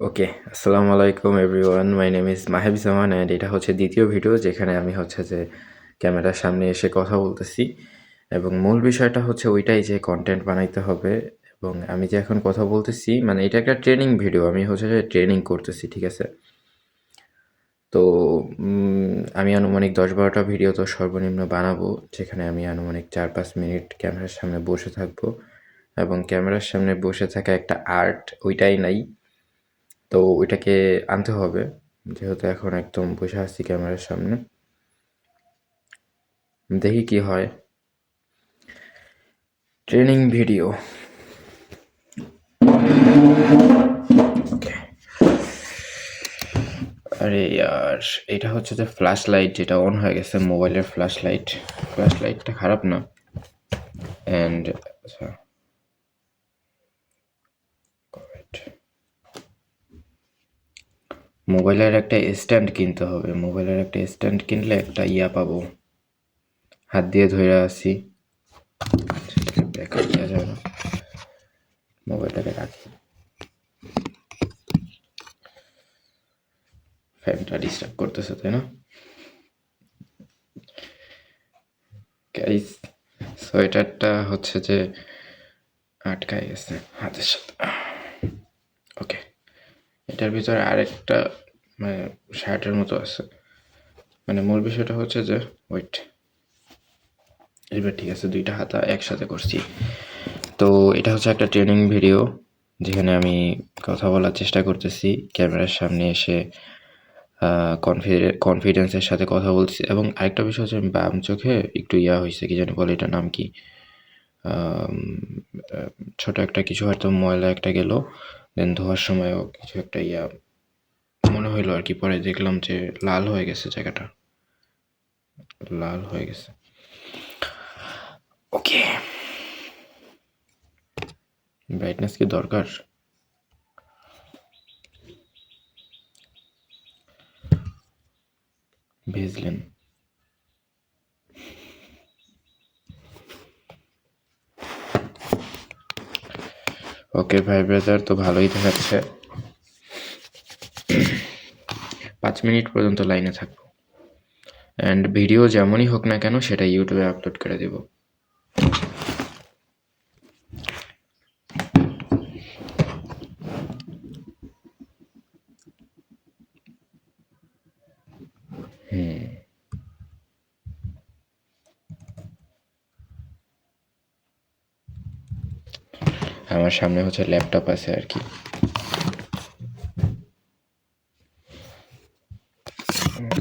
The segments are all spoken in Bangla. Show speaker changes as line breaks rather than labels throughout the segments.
ওকে আসসালামু আলাইকুম everyone my name is Maheb Zaman and এটা হচ্ছে দ্বিতীয় ভিডিও যেখানে আমি হচ্ছে যে ক্যামেরার সামনে এসে কথা বলতেছি এবং মূল বিষয়টা হচ্ছে ওইটাই যে কন্টেন্ট বানাইতে হবে এবং আমি যে এখন কথা বলতেছি মানে এটা একটা ট্রেনিং ভিডিও আমি হচ্ছে যে ট্রেনিং করতেছি, ঠিক আছে? তো আমি আনুমানিক দশ বারোটা ভিডিও তো সর্বনিম্ন বানাবো, যেখানে আমি আনুমানিক চার পাঁচ মিনিট ক্যামেরার সামনে বসে থাকব এবং ক্যামেরার সামনে বসে থাকা একটা আর্ট ওইটাই নাই। তো ওইটাকে আনতে হবে। যেহেতু এখন একদম বসে আসছি ক্যামেরার সামনে। দেখি কি হয়। Training video. আরে আর এটা হচ্ছে যে ফ্ল্যাশ লাইট যেটা অন হয়ে গেছে মোবাইলের ফ্ল্যাশ লাইট ফ্ল্যাশ লাইটটা খারাপ না। অ্যান্ড আচ্ছা। মোবাইলের একটা স্ট্যান্ড কিনতে হবে। মোবাইলের একটা স্ট্যান্ড কিনলে একটা ইয়া পাবো। হাত দিয়ে ধরে আসি ব্যাকআপ দেওয়া যাবে না মোবাইলটাকে রাখি। ফ্যানটা ডিস্টার্ব করতেছে, তাই না? সোয়েটারটা হচ্ছে যে আটকায় গেছে হাতের সাথে। ওকে এটার ভিতরে আরেকটা মানে শার্টের মতো আছে। মানে মূল বিষয়টা হচ্ছে যে ওয়েট এবার ঠিক আছে, দুইটা হাতা একসাথে করছি। তো, এটা হচ্ছে একটা ট্রেনিং ভিডিও যেখানে আমি কথা বলার চেষ্টা করতেছি, ক্যামেরার সামনে এসে কনফিডেন্সের সাথে কথা বলছি এবং আরেকটা বিষয় হচ্ছে, বাম চোখে একটু ইয়া হয়েছে, কি জানি বলে এটার নাম কি? ছোট একটা কিছু হয়তো ময়লা একটা গেল। দেন ধোয়ার সময়ও কিছু একটা ইয়া মনে হইল আর কি। পরে দেখলাম যে লাল হয়ে গেছে জায়গাটা। লাল হয়ে গেছে। ওকে ব্রাইটনেস কি দরকার? ভেজলেন ওকে ভাই ব্রাদার তো ভালোই দেখাচ্ছে। পাঁচ মিনিট পর্যন্ত লাইনে থাকব। অ্যান্ড ভিডিও যেমনই হোক না কেন সেটা ইউটিউবে আপলোড করে দেব। হুম। আমার সামনে হচ্ছে ল্যাপটপ আছে আর কি।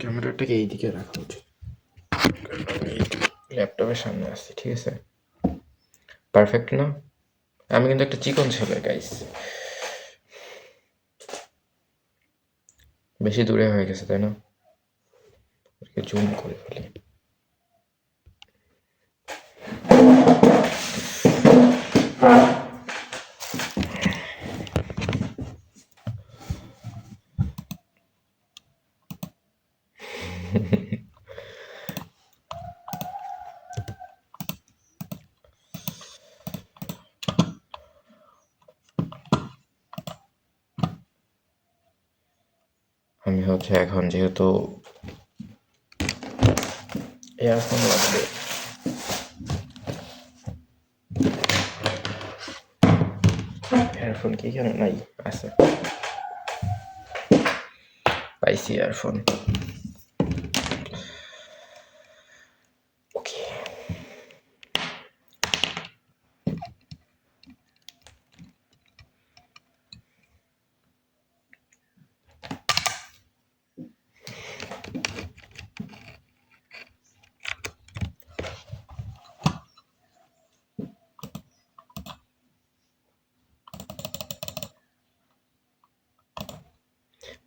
ক্যামেরাটাকে এইদিকে রাখা। উচিত ল্যাপটপের সামনে আসছি, ঠিক আছে? পারফেক্ট না? আমি কিন্তু একটা চিকন ছেলে গাইস বেশি দূরে হয়ে গেছে, তাই না? জুম করে ফেলি আমি হচ্ছে এখন যেহেতু এয়ারফোন লাগবে। এয়ারফোন কি এখানে নাই? আছে। পাইছি ইয়ারফোন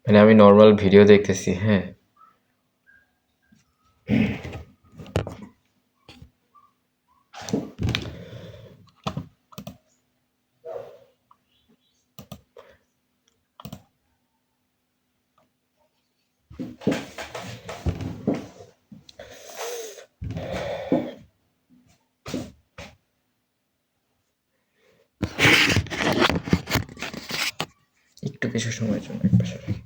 মানে আমি নর্মাল ভিডিও দেখতেছি হ্যাঁ। একটু কিছু সময়ের জন্য এক পাশে রাখি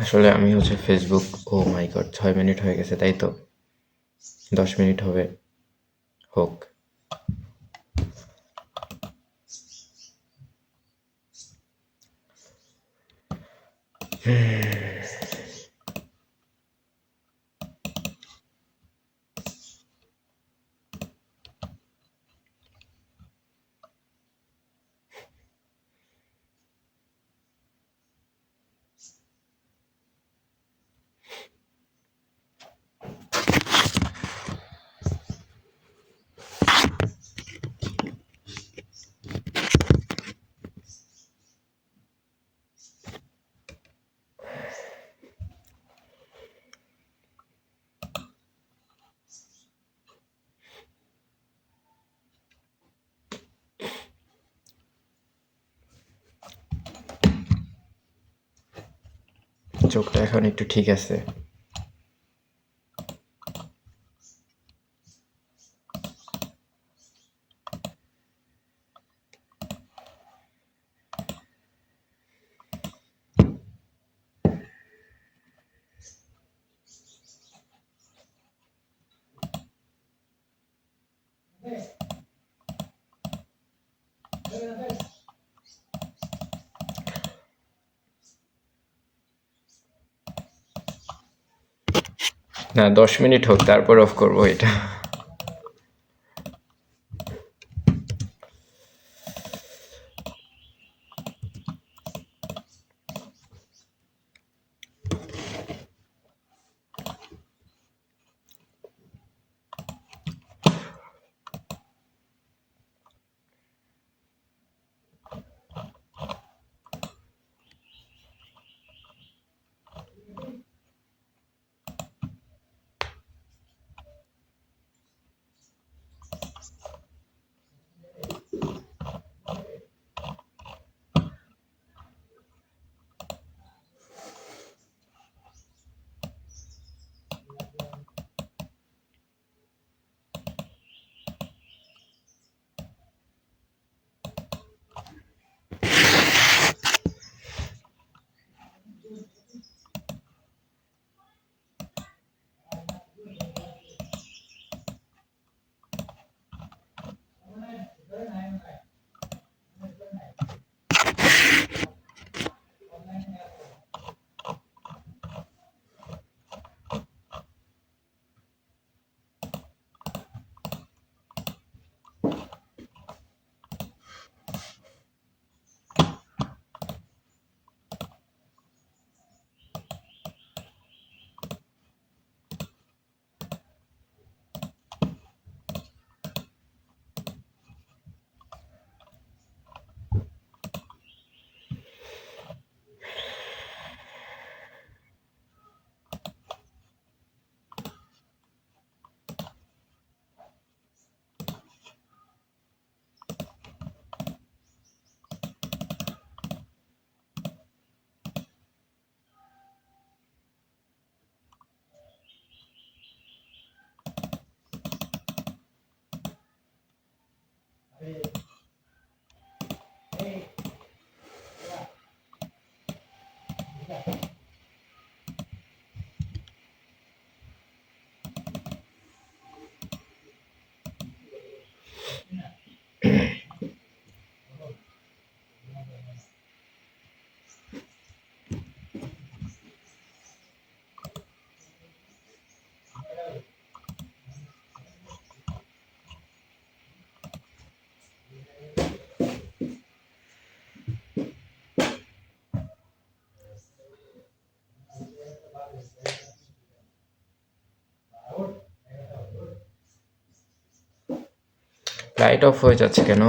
আসলে আমি হচ্ছে ফেসবুক ও মাই গড ছয় মিনিট হয়ে গেছে, তাই তো? দশ মিনিট হবে, হোক। চোখটা এখন একটু ঠিক আছে। না দশ মিনিট হোক তারপর অফ করব এটা। লাইট অফ হয়ে যাচ্ছে কেন?